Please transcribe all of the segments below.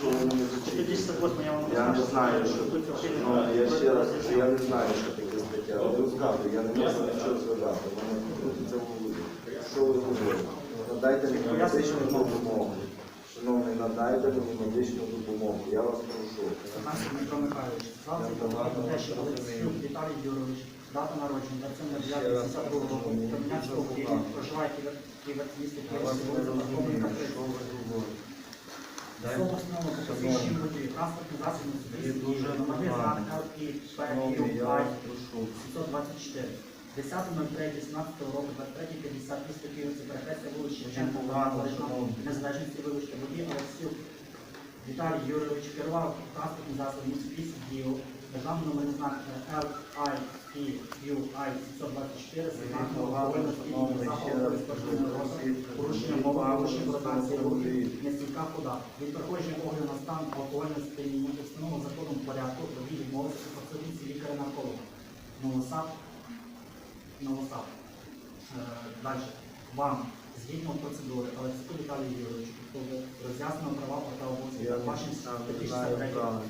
Що ви зачитуєте? 158 я вам Я не знаю, що що тут Ну, я ще раз, кажу, я не знаю, що таке стаття. Але розказую, я не можу нічого сказати. Воно крутиться в голові. Що ви говорите? Надайте мені медичну допомогу. Шановний, надайте мені медичну допомогу. Я вас прошу. Дмитро Михайлович, Віталій Юрович, дата народження 27.09.52 року, Кам'янського Києва, проживає Києва місто Києва, вулиця Парковника 30. Особа основного по посвідченню водії, транспортний засіб на Є дуже номерний знак багато. ЛІ Шановний, я вас прошу. 724. 10.03.18 року, 23.50 місто Київ, це перехрестя вулиці. Незалежності Олексій Віталій Юрійович керував транспортним засобом Mitsubishi Діо, державний номерний знак LIPQI 724, сигнального алкогольного сп'яніння запаху спортивного розміру, порушення мови, порушення ротації рухів, нестійка хода. Від проходження огляду на стан алкогольного сп'яніння у встановленому законом порядку водій відмовився від присутності лікаря-нарколога. Новосад, Новосад. Далі. Вам, згідно процедури, Олексію Віталію Юрійовичу, тобто роз'яснено права та обов'язки, вашим знаю, статті не знаю 63 права.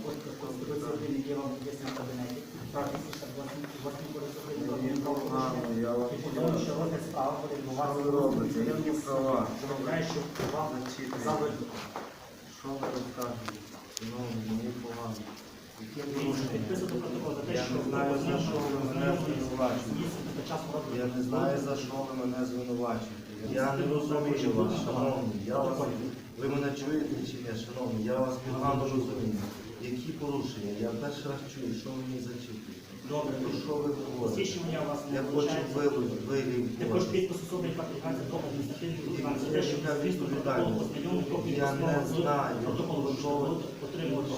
Які вам є в кабінеті, статті 68 Кодексу України про Мені погано, адмінправопорушення. я вас І подумаю, що розгляд справи буде відбуватися Що ви? Виявляю, що вам Значить. Що ви розказуєте? Шановний, мені погано. Я не знаю, за що ви мене звинувачуєте. Я не не розумію вас, шановні. Я вас, ви мене чуєте чи ні, шановні? Я вас погано розумію. Які порушення? Я перший раз чую, що ви мені зачитуєте. Добре, Про що ви говорите? Посвідчення у вас не Я хочу вилучається. вилучити. Також підпис особи, яка до адміністративної відповідальності. Те, що Яка звісно відповідальність? ознайомлень копії Я не постанови знаю, протоколу, що ви- отримувати.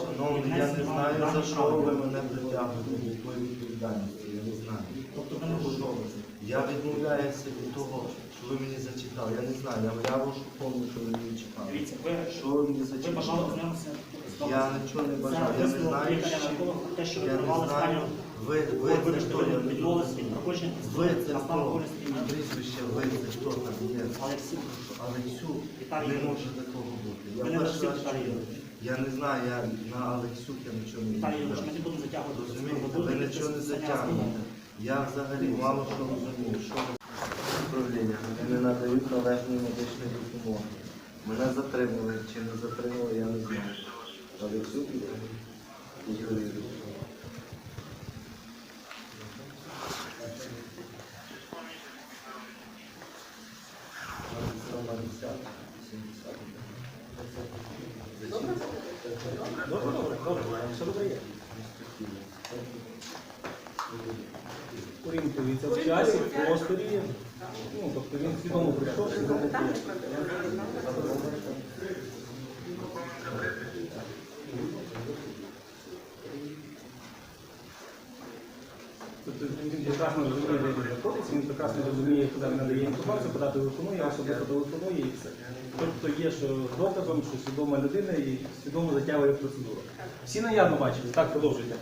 Я не знаю, за що ви мене притягнете до якої відповідальності. Я не знаю. Тобто ви не Про що? Я відмовляюся від того, що ви мені зачитали. Я не знаю, я, я вашу помню, що ви мені читали. Дивіться, ви, Що ви мені ви бажали ознайомитися з Я нічого не бажаю, я не знаю, лікаря що- нарколога, те, що ви Я не тривали знаю. стані. Ви, ви це Вибачте, хто? ви Я відмовилися від проходження Ви це на хто? алкогольного Прізвище ви це хто там є? Олексій, Алексю Віталій не може такого бути. Я Ви не перший раз Віталій чую. Я не знаю, я на Алексюк я нічого не Віталій Юрійович, ми відповідаю. не будемо затягувати. Розумієте, ви нічого не затягнете. Я взагалі мало що розумію. Що управління не надають належної медичної допомоги. Мене затримали чи не затримали, я не знаю. Ігор Ігорович. Сама десята, сімдесята. Добре, добре, добре, все добре є. Орієнтується в часі, в просторі. Ну, тобто він свідомо прийшов, свідомо прийшов. Тобто він прекрасно розуміє, де він знаходиться, він прекрасно розуміє, куди він надає інформацію, куди телефонує, особисто телефонує і все. Тобто є що доказом, що свідома людина і свідомо затягує процедуру. Всі наявно бачили, так продовжуйте.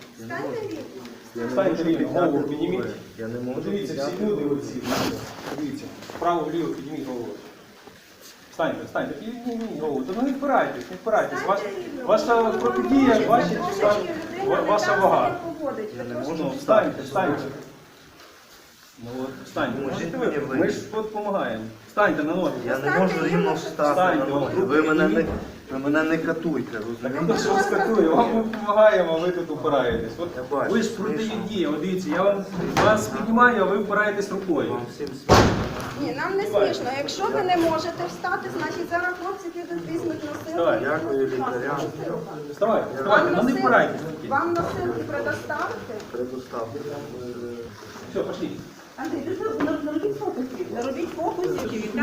Встаньте можу голову підніміть. Я не можу Подивіться, всі люди оці. Подивіться. Вправо, вліво, підніміть голову. Встаньте, встаньте, Ні, голову. Та ну не впирайтесь, не впирайтесь. Ваш, ваша протидія, ваші, ваша вага. Я не можу Ну, встаньте, встаньте. Ну от, встаньте. Можете ви? Ми ж допомагаємо. Встаньте на ноги. Я не можу рівно встати. Встаньте, на ноги. Ви мене не. Ви мене не катуйте, Так розумієте? що вас катує? Вам ми допомагаємо, а ви тут упираєтесь. От Я бачу, ви ж проти дії, от дивіться, я вам вас піднімаю, а ви впираєтесь рукою. Вам всім смішно. Ні, нам не смішно. Якщо ви не можете встати, значить зараз хлопці підуть візьмуть носилки. І дякую будуть вас лікарям. носилками. Вставайте, Вам ну не впирайтесь. руки. Вам носилки предоставити? Предоставте. Все, пошли. Андрій, ви наробіть фокусів. Наробіть фокусів і.